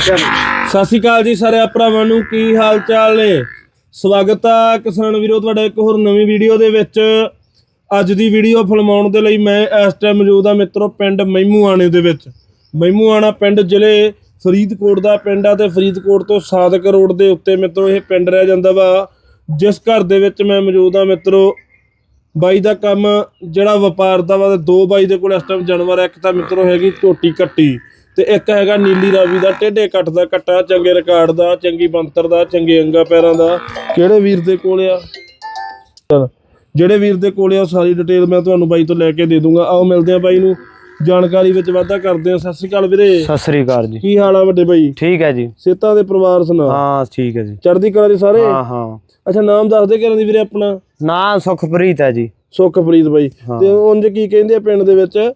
ਸਤਿ ਸ਼੍ਰੀ ਅਕਾਲ ਜੀ ਸਾਰੇ ਭਰਾਵਾਂ ਨੂੰ, ਕੀ ਹਾਲ ਚਾਲ ਨੇ? ਸਵਾਗਤ ਆ ਕਿਸਾਨ ਵੀਰੋ ਤੁਹਾਡਾ ਇੱਕ ਹੋਰ ਨਵੀਂ ਵੀਡੀਓ ਦੇ ਵਿੱਚ। ਅੱਜ ਦੀ ਵੀਡੀਓ ਫਿਲਮਾਉਣ ਦੇ ਲਈ ਮੈਂ ਇਸ ਟਾਈਮ ਮੌਜੂਦ ਆ ਮਿੱਤਰੋ ਪਿੰਡ ਮਹਿਮੂਆਣੇ ਦੇ ਵਿੱਚ। ਮਹਿਮੂਆਣਾ ਪਿੰਡ ਜ਼ਿਲ੍ਹੇ ਫਰੀਦਕੋਟ ਦਾ ਪਿੰਡ ਆ ਤੇ ਫਰੀਦਕੋਟ ਤੋਂ ਸਾਦਕ ਰੋਡ ਦੇ ਉੱਤੇ ਮਿੱਤਰੋ ਇਹ ਪਿੰਡ ਰਹਿ ਜਾਂਦਾ ਵਾ। ਜਿਸ ਘਰ ਦੇ ਵਿੱਚ ਮੈਂ ਮੌਜੂਦ ਆ ਮਿੱਤਰੋ, ਬਾਈ ਦਾ ਕੰਮ ਜਿਹੜਾ ਵਪਾਰ ਦਾ ਵਾ ਤੇ ਦੋ ਬਾਈ ਦੇ ਕੋਲ ਇਸ ਟਾਈਮ ਜਾਨਵਰ ਆ। ਇੱਕ ਤਾਂ ਮਿੱਤਰੋ ਹੈਗੀ ਝੋਟੀ ਕੱਟੀ ਤੇ ਇੱਕ ਹੈਗਾ ਨੀਲੀ ਰਾਵੀ ਦਾ ਟੇਢੇ ਕੱਟ ਦਾ ਕੱਟਾ ਚੰਗੇ ਰਿਕਾਰਡ ਦਾ ਚੰਗੀ ਬੰਤਰ ਦਾ ਚੰਗੇ ਅੰਗਾ ਪੈਰਾਂ ਦਾ। ਕਿਹੜੇ ਵੀਰ ਦੇ ਕੋਲ ਆ? ਚਲ ਜਿਹੜੇ ਵੀਰ ਦੇ ਕੋਲ ਆ ਸਾਰੀ ਡਿਟੇਲ ਮੈਂ ਤੁਹਾਨੂੰ ਬਾਈ ਤੋਂ ਲੈ ਕੇ ਦੇ ਦੂੰਗਾ। ਆਓ ਮਿਲਦੇ ਆ ਬਾਈ ਨੂੰ। ਜਾਣਕਾਰੀ ਵਿੱਚ ਵਾਧਾ ਕਰਦੇ ਆ ਸਤਿ ਸ਼੍ਰੀ ਅਕਾਲ ਵੀਰੇ। ਸਤਿ ਸ੍ਰੀ ਅਕਾਲ ਜੀ। ਕੀ ਹਾਲ ਆ ਵੱਡੇ ਬਾਈ? ਠੀਕ ਹੈ ਜੀ। ਸੇਤਾਂ ਦੇ ਪਰਿਵਾਰ ਸੁਣਾ। ਹਾਂ ਠੀਕ ਹੈ ਜੀ। ਚੜ੍ਹਦੀ ਕਲਾ ਦੇ ਸਾਰੇ? ਹਾਂ ਹਾਂ। ਅੱਛਾ ਨਾਮ ਦੱਸ ਦੇ ਕਿਹਨਾਂ ਦੀ ਵੀਰੇ ਆਪਣਾ। ਨਾਂ ਸੁਖਪ੍ਰੀਤ ਹੈ ਜੀ। ਸੁਖਪ੍ਰੀਤ ਬਾਈ। ਤੇ ਉਂਝ ਕੀ ਕਹਿੰਦੇ ਆ ਪਿੰਡ ਦੇ ਵਿੱਚ?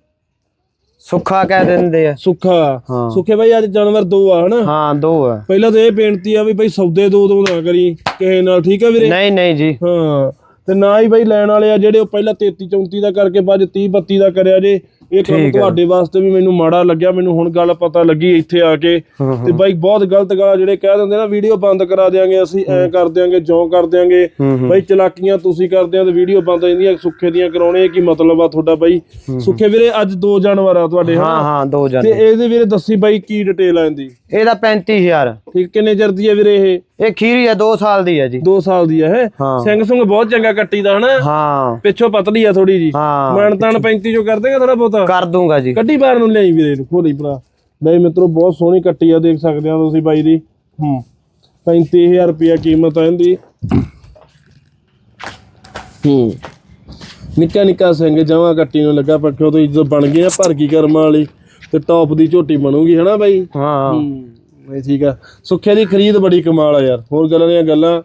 ਸੁੱਖਾ ਕਹਿ ਦਿੰਦੇ ਆ। ਸੁੱਖਾ। ਹਾਂ। ਸੁੱਖੇ ਬਾਈ ਅੱਜ ਜਾਨਵਰ ਦੋ ਆ ਹਨਾ? ਹਾਂ ਦੋ ਹੈ ਪਹਿਲਾਂ ਤਾਂ ਇਹ ਬੇਨਤੀ ਆ ਵੀ ਬਾਈ ਸੌਦੇ ਦੋ ਦੋ ਨਾ ਕਰੀ ਕਿਸੇ ਨਾਲ ਠੀਕ ਆ ਵੀਰੇ? ਨਹੀਂ ਨਹੀਂ ਜੀ। ਹਾਂ। ਤੇ ਨਾ ਹੀ ਬਾਈ ਲੈਣ ਵਾਲੇ ਆ ਜਿਹੜੇ ਉਹ ਪਹਿਲਾਂ 33 34 ਦਾ ਕਰਕੇ ਬਾਅਦ 30 32 ਦਾ ਕਰਿਆ ਜੇ। ਇਹ ਕੰਮ ਠੀਕ ਆ। ਤੁਹਾਡੇ ਵਾਸਤੇ ਵੀ ਮੈਨੂੰ ਮਾੜਾ ਲੱਗਿਆ ਮੈਨੂੰ ਹੁਣ ਗੱਲ ਪਤਾ ਲੱਗੀ ਇੱਥੇ ਆ ਕੇ। ਤੇ ਬਾਈ ਬਹੁਤ ਗਲਤ ਗਾਲਾਂ ਜਿਹੜੇ ਕਹਿ ਦਿੰਦੇ ਨਾ ਵੀਡੀਓ ਬੰਦ ਕਰਾ ਦਿਆਂਗੇ ਅਸੀਂ ਐਂ ਕਰ ਦਿਆਂਗੇ ਜਿਉਂ ਕਰ ਦਿਆਂਗੇ। ਬਾਈ ਚਲਾਕੀਆਂ ਤੁਸੀਂ ਕਰਦੇ ਆ ਤੇ ਵੀਡੀਓ ਬੰਦ ਹੋ ਜਾਂਦੀਆਂ ਸੁੱਖੇ ਦੀਆਂ ਕਰਾਉਣੇ ਕੀ ਮਤਲਬ ਆ ਤੁਹਾਡਾ ਬਾਈ? ਸੁੱਖੇ ਵੀਰੇ ਅੱਜ ਦੋ ਜਾਨਵਰ ਆ ਤੁਹਾਡੇ ਹਾਂ ਹਾਂ ਹਾਂ ਦੋ ਤੇ ਇਹਦੇ ਵੀਰੇ ਦੱਸੀ ਬਾਈ ਕੀ ਡਿਟੇਲ ਆ ਇਹਦੀ? ਇਹਦਾ 35000 ਠੀਕ ਕਿੰਨੇ ਚਿਰ ਦੀ ਹੈ ਵੀਰੇ ਇਹ? ਇਹ ਖੀਰੀ ਹੈ 2 ਸਾਲ ਦੀ ਹੈ ਜੀ। 2 ਸਾਲ ਦੀ ਹੈ? ਹਾਂ। ਸਿੰਘ ਸੁੰਗ ਬਹੁਤ ਚੰਗਾ ਕੱਟੀ ਦਾ ਹਨਾ? ਹਾਂ। ਪਿੱਛੋਂ ਪਤਲੀ ਆ ਥੋੜੀ ਜੀ। ਹਾਂ ਮਨ ਤਾਨ 35 ਜੋ ਕਰ ਦੇਗਾ ਥੋੜਾ ਬਹੁਤਾ। ਕਰ ਦੂੰਗਾ ਜੀ। ਕੱਟੀ ਬਾਹਰ ਨੂੰ ਲਿਆਈ ਵੀਰੇ ਨੂੰ ਖੋਲੀ ਭਰਾ। ਨਹੀਂ ਮਿੱਤਰੋ ਬਹੁਤ ਸੋਹਣੀ ਕੱਟੀ ਆ ਦੇਖ ਸਕਦੇ ਆ ਤੁਸੀਂ ਬਾਈ ਦੀ। ਹੂੰ। 35000 ਰੁਪਿਆ ਕੀਮਤ ਆ ਇਹਦੀ। ਹੂੰ। ਨਿੱਕਾ ਨਿੱਕਾ ਸਿੰਘ ਜਮਾ ਕੱਟੀ ਨੂੰ ਲੱਗਾ ਪੱਖਿਓ ਤੋਂ ਜਦੋਂ ਬਣ ਗਏ ਆ ਭਰ ਗਈ ਕਰਮਾਂ ਵਾਲੀ ਤੇ ਟੌਪ ਦੀ ਝੋਟੀ ਬਣੂਗੀ ਹਨਾ ਬਾਈ? ਹਾਂ। ਹੂੰ ਇਹ ਠੀਕ ਆ। ਸੁੱਖੇ ਦੀ ਖਰੀਦ ਬੜੀ ਕਮਾਲ ਆ ਯਾਰ ਹੋਰ ਗੱਲਾਂ ਦੀਆਂ ਗੱਲਾਂ।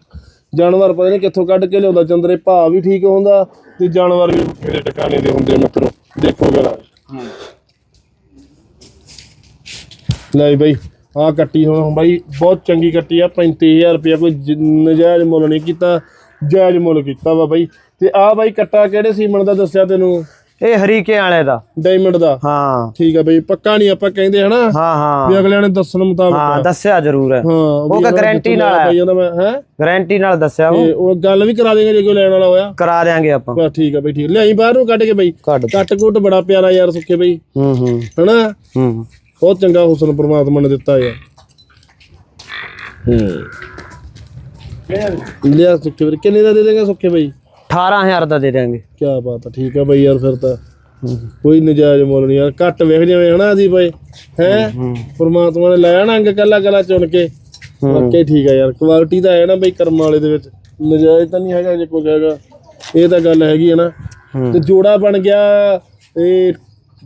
ਜਾਨਵਰ ਪਤਾ ਨਹੀਂ ਕਿੱਥੋਂ ਕੱਢ ਕੇ ਲਿਆਉਂਦਾ ਚੰਦਰੇ ਭਾਅ ਵੀ ਠੀਕ ਹੁੰਦਾ ਤੇ ਜਾਨਵਰ ਵੀ ਮੇਰੇ ਟਿਕਾਣੇ ਦੇ ਹੁੰਦੇ ਆ ਮਿੱਤਰੋ। ਦੇਖੋ ਗੱਲਾਂ ਲੈ ਬਈ ਆ ਕੱਟੀ ਹੁਣ ਬਾਈ ਬਹੁਤ ਚੰਗੀ ਕੱਟੀ ਆ 35000 ਰੁਪਇਆ ਕੋਈ ਜ- ਨਜਾਇਜ਼ ਮੁੱਲ ਨਹੀਂ ਕੀਤਾ, ਜਾਇਜ਼ ਮੁੱਲ ਕੀਤਾ ਵਾ ਬਾਈ। ਤੇ ਆ ਬਾਈ ਕੱਟਾ ਕਿਹੜੇ ਸੀਮਨ ਦਾ ਦੱਸਿਆ ਤੈਨੂੰ? ਇਹ ਹਰੀਕੇ ਵਾਲੇ ਦਾ। ਡਾਇਮੰਡ ਦਾ? ਹਾਂ। ਠੀਕ ਆ ਬਈ ਪੱਕਾ ਨਹੀਂ ਆਪਾਂ ਕਹਿੰਦੇ ਹਨਾ? ਹਾਂ ਹਾਂ। ਵੀ ਅਗਲਿਆਂ ਨੇ ਦੱਸਣ ਮੁਤਾਬਕ ਹਾਂ ਦੱਸਿਆ ਜ਼ਰੂਰ ਹੈ। ਹਾਂ ਉਹ ਕਾ ਗਾਰੰਟੀ ਨਾਲ ਹੈ ਹੈ। ਮੈਂ ਹੈ? ਗਾਰੰਟੀ ਨਾਲ ਦੱਸਿਆ ਉਹ। ਉਹ ਗੱਲ ਵੀ ਕਰਾ ਦੇਗਾ ਜੇ ਕੋਈ ਲੈਣ ਵਾਲਾ ਹੋਇਆ। ਕਰਾ ਦੇਾਂਗੇ ਆਪਾਂ। ਬਸ ਠੀਕ ਆ ਬਈ ਠੀਕ। ਲਿਆਈ ਬਾਹਰ ਨੂੰ ਕੱਢ ਕੇ ਬਈ। ਕੱਟ ਕੁੱਟ ਬੜਾ ਪਿਆਰਾ ਯਾਰ ਸੁੱਕੇ ਬਈ। ਹੂੰ ਹੂੰ। ਹਨਾ? ਹੂੰ। ਬਹੁਤ ਚੰਗਾ ਹੁਸਨ ਪ੍ਰਮਾਤਮਾ ਨੇ ਦਿੱਤਾ ਯਾਰ। ਹੂੰ। ਲਿਆ ਸੁੱਕੇ ਵੀਰ ਕਿੰਨੇ ਦਾ ਦੇ ਦੇਗਾ ਸੁੱਕੇ ਬਈ? 18000 ਦਾ ਦੇ ਦੇਾਂਗੇ ਕੀ ਬਾਤ ਆ ਠੀਕ ਆ ਬਈ ਯਾਰ ਫਿਰ ਤਾਂ। ਕੋਈ ਨਜਾਇਜ਼ ਮੁੱਲ ਨਹੀਂ ਯਾਰ ਘੱਟ ਵੇਖ ਜਿਵੇਂ ਹਨਾ ਦੀ ਬਈ ਹੈ? ਪ੍ਰਮਾਤਮਾ ਨੇ ਲਾਇਆ ਨਾ ਅੰਗ ਕੱਲਾ ਕੱਲਾ ਚੁਣ ਕੇ। ਵਾਕਈ ਠੀਕ ਆ ਯਾਰ ਕੁਆਲਿਟੀ ਤਾਂ ਹੈ ਨਾ ਬਈ ਕਰਮ ਵਾਲੇ ਦੇ ਵਿੱਚ। ਨਜਾਇਜ਼ ਤਾਂ ਨਹੀਂ ਹੈਗਾ ਜੇ ਕੋਈ ਹੈਗਾ। ਇਹ ਤਾਂ ਗੱਲ ਹੈਗੀ ਹੈ ਨਾ। ਤੇ ਜੋੜਾ ਬਣ ਗਿਆ ਇਹ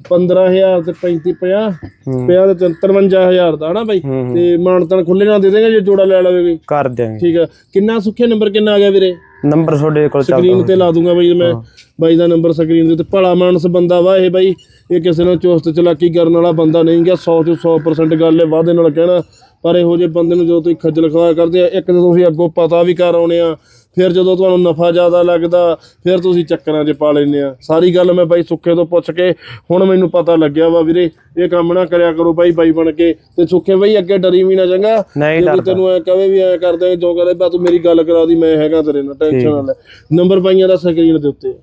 15000 ਤੇ 35 50 ਹੂੰ। 50 ਤੇ 53000 ਦਾ ਹਨਾ ਬਈ। ਤੇ ਮਾਨਤਨ ਖੁੱਲੇ ਨਾਲ ਦੇ ਦੇਗਾ ਜੇ ਜੋੜਾ ਲੈ ਲਵੇ ਕੋਈ ਕਰ ਦਿਆਂਗੇ। ਠੀਕ ਆ। ਕਿੰਨਾ ਸੁੱਖੇ ਨੰਬਰ ਕਿੰਨਾ ਆ ਗਿਆ ਵੀਰੇ? ਨੰਬਰ ਤੁਹਾਡੇ ਕੋਲ ਚੱਲਦਾ ਸਕਰੀਨ ਤੇ ਲਾ ਦੂੰਗਾ ਬਈ ਮੈਂ ਬਾਈ ਦਾ ਨੰਬਰ ਸਕਰੀਨ ਦੇ ਉੱਤੇ। ਭਲਾ ਮਾਨਸ ਬੰਦਾ ਵਾ ਇਹ ਬਾਈ। ਇਹ ਕਿਸੇ ਨਾਲ ਚੁਸਤ ਚਲਾਕੀ ਕਰਨ ਵਾਲਾ ਬੰਦਾ ਨਹੀਂ ਗਿਆ। 100 ਤੋਂ 100% ਗੱਲ ਹੈ ਵਾਅਦੇ ਨਾਲ ਕਹਿਣਾ। ਪਰ ਇਹੋ ਜਿਹੇ ਬੰਦੇ ਨੂੰ ਜਦੋਂ ਤੁਸੀਂ ਖੱਜਲ ਖਵਾ ਕਰਦੇ ਆ ਇੱਕ ਤਾਂ ਤੁਸੀਂ ਅੱਗੋਂ ਪਤਾ ਵੀ ਕਰ ਆਉਣੇ ਆ ਫਿਰ ਜਦੋਂ ਤੁਹਾਨੂੰ ਨਫਾ ਜ਼ਿਆਦਾ ਲੱਗਦਾ ਫਿਰ ਤੁਸੀਂ ਚੱਕਰਾਂ 'ਚ ਪਾ ਲੈਂਦੇ ਆ। ਸਾਰੀ ਗੱਲ ਮੈਂ ਬਾਈ ਸੁੱਖੇ ਤੋਂ ਪੁੱਛ ਕੇ ਹੁਣ ਮੈਨੂੰ ਪਤਾ ਲੱਗਿਆ ਵਾ ਵੀਰੇ ਇਹ ਕੰਮ ਨਾ ਕਰਿਆ ਕਰੋ ਬਾਈ ਬਾਈ ਬਣ ਕੇ। ਤੇ ਸੁੱਖੇ ਬਾਈ ਅੱਗੇ ਡਰੀ ਵੀ ਨਾ ਚੰਗਾ। ਨਹੀਂ ਜੇ ਕੋਈ ਡਰਦਾ। ਤੈਨੂੰ ਐ ਕਵੇ ਵੀ ਐ ਕਰਦੇ ਜੋ ਕਰੇ ਬਾ ਤੂੰ ਮੇਰੀ ਗੱਲ ਕਰਾ ਦੀ ਮੈਂ ਹੈਗਾ ਤੇਰੇ ਨਾਲ ਟੈਨਸ਼ਨ ਨਾ ਲੈ। ਨੰਬਰ ਪਾਈਆਂ ਦਾ ਸਕਰੀਨ ਦੇ ਉੱਤੇ।